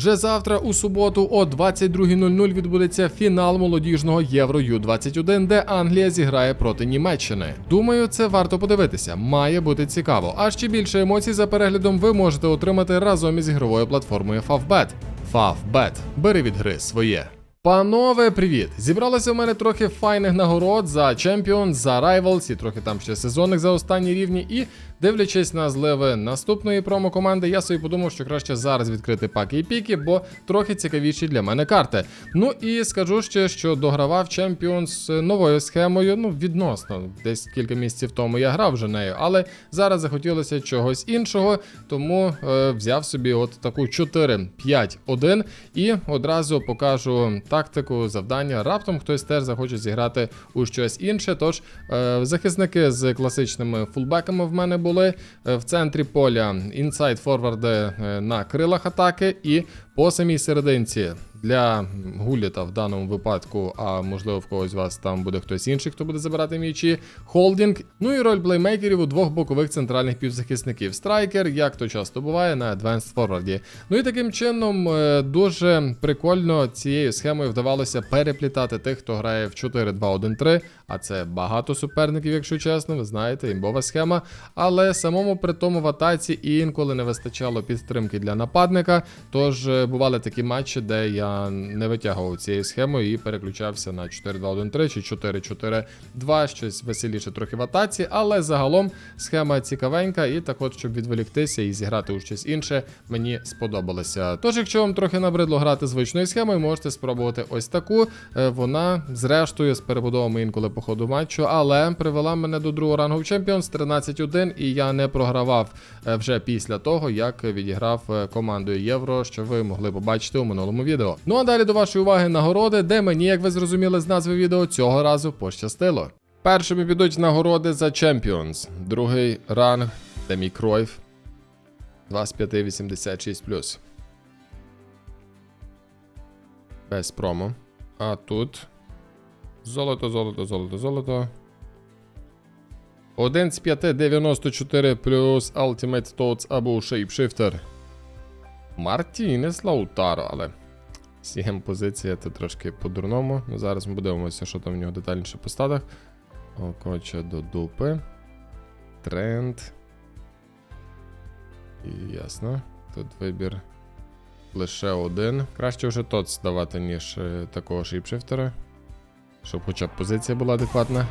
Вже завтра, у суботу, о 22.00 відбудеться фінал молодіжного Євро Ю-21, де Англія зіграє проти Німеччини. Думаю, це варто подивитися. Має бути цікаво. А ще більше емоцій за переглядом ви можете отримати разом із ігровою платформою Favbet. Favbet. Бери від гри своє. Панове, привіт! Зібралося в мене трохи файних нагород за Champions, за Rivals і трохи там ще сезонних за останні рівні. І дивлячись на зливи наступної промо-команди, я собі подумав, що краще зараз відкрити паки і піки, бо трохи цікавіші для мене карти. Ну і скажу ще, що догравав Champions новою схемою, ну відносно, десь кілька місяців тому я грав вже нею, але зараз захотілося чогось іншого, тому е, взяв собі от таку 4-5-1 і одразу покажу тактику, завдання. Раптом хтось теж захоче зіграти у щось інше. Тож е, захисники з класичними фулбеками в мене були Е, в центрі поля. Інсайд форварди е, на крилах атаки і по самій серединці. Для Гуліта в даному випадку, а можливо в когось з вас там буде хтось інший, хто буде забирати м'ячі. Холдінг. Ну і роль плеймейкерів у двох бокових центральних півзахисників. Страйкер, як то часто буває, на Advanced Forward. Ну і таким чином е, дуже прикольно цією схемою вдавалося переплітати тих, хто грає в 4-2-1-3, а це багато суперників, якщо чесно, ви знаєте, імбова схема. Але самому при тому в атаці інколи не вистачало підтримки для нападника. Тож е, бували такі матчі, де я не витягував цією схемою і переключався на 4-2-1-3 чи 4-4-2, щось веселіше трохи в атаці, але загалом схема цікавенька, і так от, щоб відволіктися і зіграти у щось інше, мені сподобалося. Тож, якщо вам трохи набридло грати звичною схемою, можете спробувати ось таку. Е, Вона, зрештою, з перебудовами інколи по ходу матчу, але привела мене до другого рангу в Champions 13-1, і я не програвав е, вже після того, як відіграв е, командою Євро, що ви могли побачити у минулому відео. Ну а далі до вашої уваги нагороди, де мені, як ви зрозуміли з назви відео, цього разу пощастило. Першими підуть нагороди за Champions. Другий ранг це мій Кройф. 2 з 5 86 Без промо. А тут. Золото, золото, золото, золото. 1 з 5 94 плюс Ultimate Tots або Shapeshifter. Мартінес Лаутаро, але. Сієм позиція це трошки по-дурному. Ну, зараз ми подивимося, що там в нього детальніше по статах. Окоча до дупи. Тренд. І ясно. Тут вибір лише один. Краще вже тот здавати, ніж е, такого шейпшифтера. Щоб хоча б позиція була адекватна.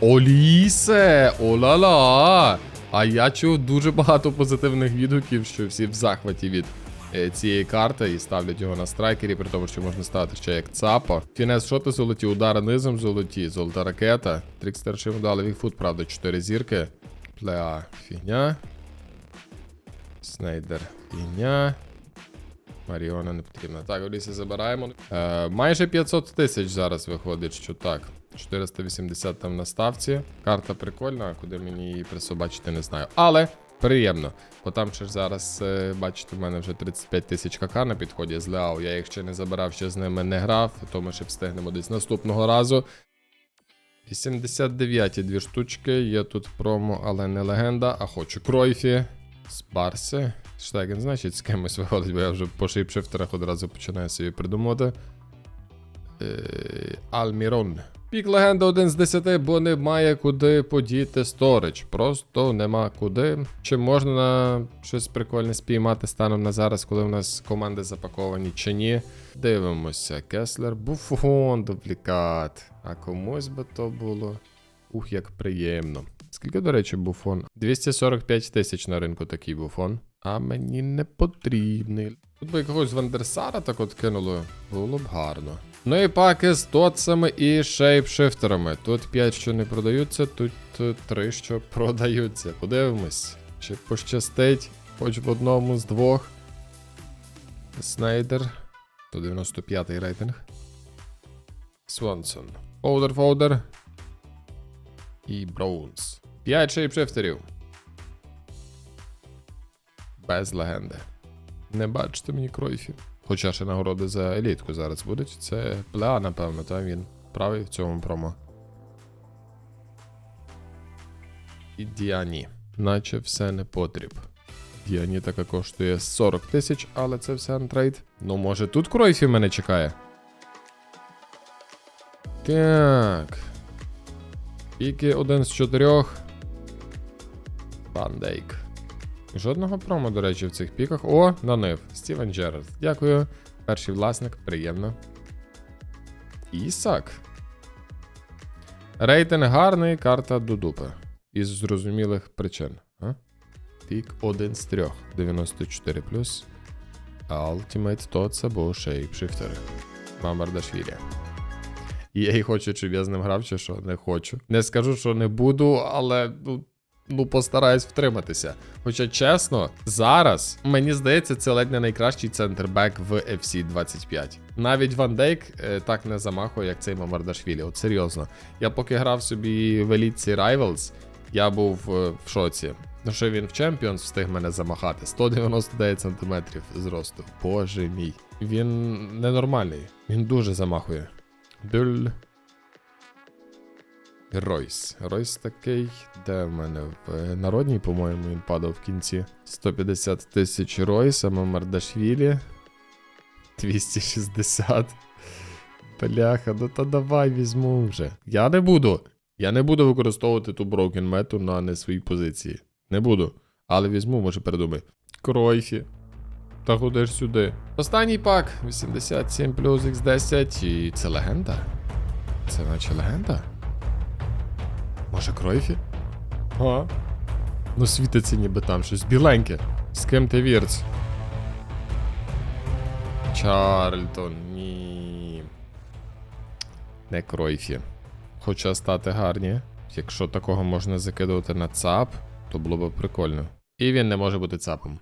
Олісе! Ола-ла! А я чув дуже багато позитивних відгуків, що всі в захваті від цієї карти і ставлять його на страйкері, при тому, що можна ставити ще як ЦАПа. Фінес шоти золоті, удари низом золоті, золота ракета. Трікстер Шимдалевий фут, правда, 4 зірки. Плеа фігня. Снейдер фігня. Маріона не потрібна. Так, Олісі забираємо. Е, майже 500 тисяч зараз виходить, що так. 480 там на ставці. Карта прикольна, куди мені її присобачити, не знаю. Але приємно. Бо там ще ж зараз, е, бачите, в мене вже 35 тисяч КК на підході з Леау. Я їх ще не забирав, ще з ними не грав, то ми ще встигнемо десь наступного разу. 89-ті дві штучки, є тут промо, але не легенда, а хочу Кройфі. З Барси. Штеген, значить, з кимось виходить, бо я вже по шейпшифтерах одразу починаю собі придумувати. Е, Альмірон. Пік легенда 1 з 10, бо немає куди подіти сторич. Просто нема куди. Чи можна щось прикольне спіймати станом на зараз, коли у нас команди запаковані чи ні. Дивимося. Кеслер, буфон, дублікат. А комусь би то було. Ух, як приємно. Скільки, до речі, буфон? 245 тисяч на ринку такий буфон. А мені не потрібний. Тут би якогось Вандерсара так от кинуло, було б гарно. Ну і паки з тотсами і шейпшифтерами. Тут 5, що не продаються, тут 3, що продаються. Подивимось, чи пощастить хоч в одному з двох. Снайдер. 195 й рейтинг. Свонсон. Фоудер, фоудер. І Броунс. 5 шейпшифтерів. Без легенди. Не бачите мені кройфі. Хоча ще нагороди за елітку зараз будуть. Це Плеа, напевно, та він правий в цьому промо. І Діані. Наче все не потріб. Гіані така коштує 40 тисяч, але це все антрейд. Ну, може, тут Кройфі мене чекає. Так. Піки один з чотирьох. Пандейк. Жодного промо, до речі, в цих піках. О, нанив. Стівен Джерард. Дякую. Перший власник, приємно. Ісак. Рейтинг гарний, карта до дупи. Із зрозумілих причин. А? Пік один з трьох. 94 А Ultimate то це був шейпшифтер. Мамардашвілі. Я і хочу, щоб я з ним грав, чи що не хочу. Не скажу, що не буду, але ну, ну постараюсь втриматися. Хоча чесно, зараз мені здається, це ледь не найкращий центрбек в FC 25. Навіть Ван Дейк е, так не замахує, як цей Мамардашвілі. От серйозно. Я поки грав собі в елітці Rivals, я був е, в шоці. Ну що він в Champions встиг мене замахати. 199 см зросту. Боже мій. Він ненормальний. Він дуже замахує. Бюль. Ройс. Ройс такий, де в мене в народній, по-моєму, він падав в кінці. 150 тисяч Ройса, Мамардашвілі. 260. Бляха, ну та давай візьму вже. Я не буду. Я не буду використовувати ту Broken мету на не своїй позиції. Не буду. Але візьму, може передумай. Кройфі. Та ж сюди? Останній пак 87 плюс X10. І це легенда? Це наче легенда? Може Кройфі? А? Ну світиться ніби там щось біленьке. З ким ти вірц? Чарльтон, ні. Не Кройфі. Хоча стати гарні. Якщо такого можна закидувати на ЦАП, то було б прикольно. І він не може бути ЦАПом.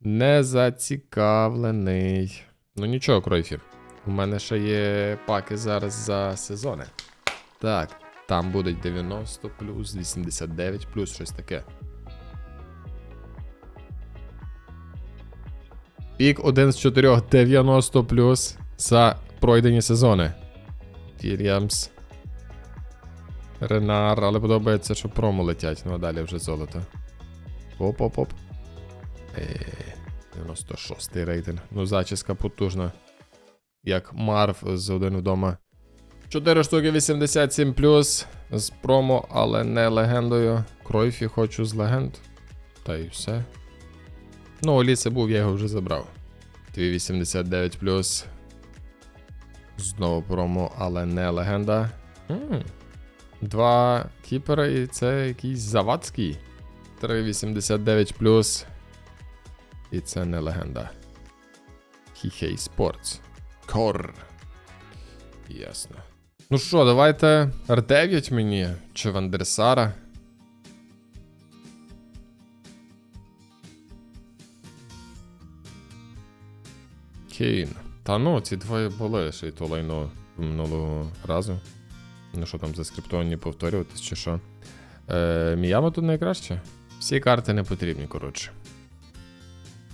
Не зацікавлений. Ну нічого, Кройфі. У мене ще є паки зараз за сезони. Так, там буде 90 плюс, 89 плюс, щось таке. Пік 1 з 4 90 плюс за пройдені сезони. Вільямс. Ренар, але подобається, що промо летять, ну а далі вже золото. Оп-оп-оп. Е, 96 рейтинг. Ну, зачіска потужна. Як Марв з один вдома. 4 штуки 87 з промо, але не легендою. Кройфі хочу з легенд. Та й все. Ну, Оліце був, я його вже забрав. 289 Знову промо, але не легенда. м Два кіпера і це якийсь завадський. 389 І це не легенда. Хіхей Sports. Кор. Ясно. Ну що, давайте R9 мені чи Вандерсара. Кейн. Та ну, ці двоє були ще й то лайно минулого разу. Ну що там заскриптовані повторюватись чи що. Е, Міямо тут найкраще. Всі карти не потрібні, коротше.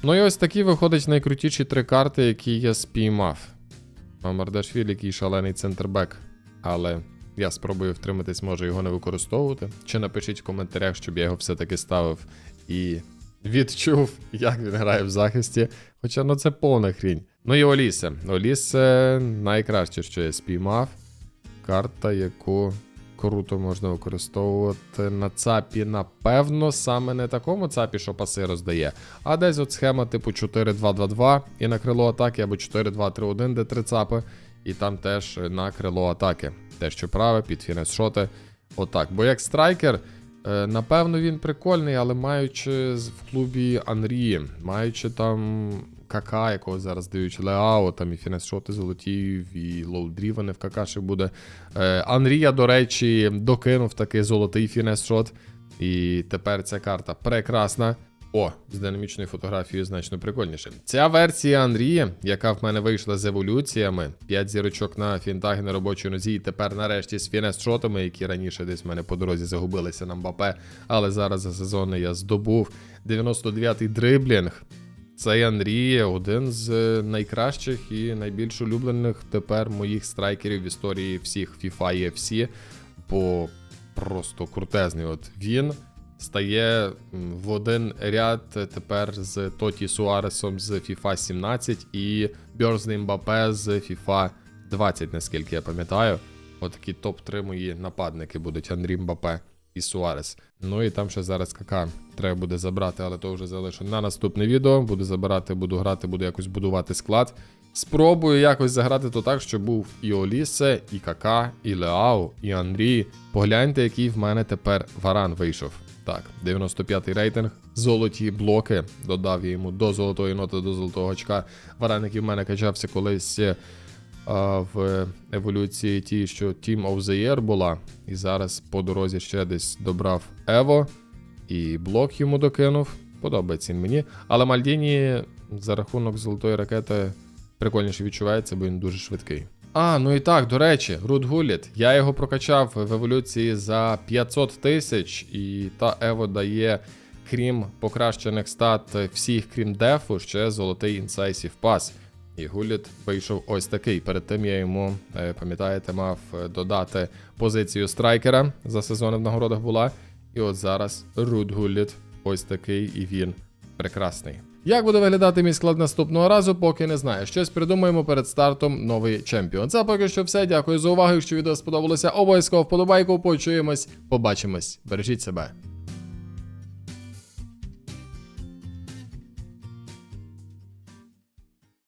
Ну і ось такі виходить найкрутіші три карти, які я спіймав. Мамардашвілі, який шалений центрбек. Але я спробую втриматись, може його не використовувати. Чи напишіть в коментарях, щоб я його все-таки ставив і відчув, як він грає в захисті. Хоча ну це повна хрінь. Ну і Олісе. Олісе найкраще, що я спіймав. Карта, яку круто можна використовувати на ЦАПі, напевно, саме не такому ЦАПі, що паси роздає, а десь от схема типу 4-2-2-2 і на крило атаки, або 4-2-3-1, де 3 ЦАПи, і там теж на крило атаки. Те, що праве, під фінес шоти. Отак. Бо як страйкер, е, напевно, він прикольний, але маючи в клубі Анрі, маючи там КК, якого зараз дають Леао, там і фінес шоти золоті, і лоудрівени в КК ще буде. Е, Анрія, до речі, докинув такий золотий фінес-шот. І тепер ця карта прекрасна. О, з динамічною фотографією значно прикольніше. Ця версія Анрія, яка в мене вийшла з еволюціями, 5 зірочок на фінтагі на робочій нозі, і тепер нарешті з фінес-шотами, які раніше десь в мене по дорозі загубилися на Мбапе, але зараз за сезони я здобув 99-й дриблінг. Цей Андрій один з е, найкращих і найбільш улюблених тепер моїх страйкерів в історії всіх FIFA і FC, бо просто крутезний. От він стає в один ряд тепер з Тоті Суаресом з FIFA 17 і Бьорзний Мбапе з FIFA 20, наскільки я пам'ятаю. Отакі топ-3 мої нападники будуть Андрій Мбапе і Суарес. Ну і там ще зараз КК треба буде забрати, але то вже залишу на наступне відео. Буду забирати, буду грати, буду якось будувати склад. Спробую якось заграти то так, щоб був і Олісе, і Кака, і Леау, і Андрій. Погляньте, який в мене тепер варан вийшов. Так, 95-й рейтинг, золоті блоки. Додав я йому до золотої ноти, до золотого очка. Варан, який в мене качався колись е, а, в еволюції ті, що Team of the Year була. І зараз по дорозі ще десь добрав Ево і блок йому докинув. Подобається він мені. Але Мальдіні за рахунок золотої ракети прикольніше відчувається, бо він дуже швидкий. А, ну і так, до речі, Рут Гуліт. Я його прокачав в еволюції за 500 тисяч, і та Ево дає, крім покращених стат всіх, крім дефу, ще золотий інсайсів пас. І Гуліт вийшов ось такий. Перед тим я йому, е, пам'ятаєте, мав е, додати позицію страйкера за сезони в нагородах була. І от зараз Рут Гуліт ось такий, і він прекрасний. Як буде виглядати мій склад наступного разу, поки не знаю. Щось придумаємо перед стартом новий чемпіон. Це поки що все. Дякую за увагу. Якщо відео сподобалося, обов'язково вподобайку. Почуємось, побачимось. Бережіть себе.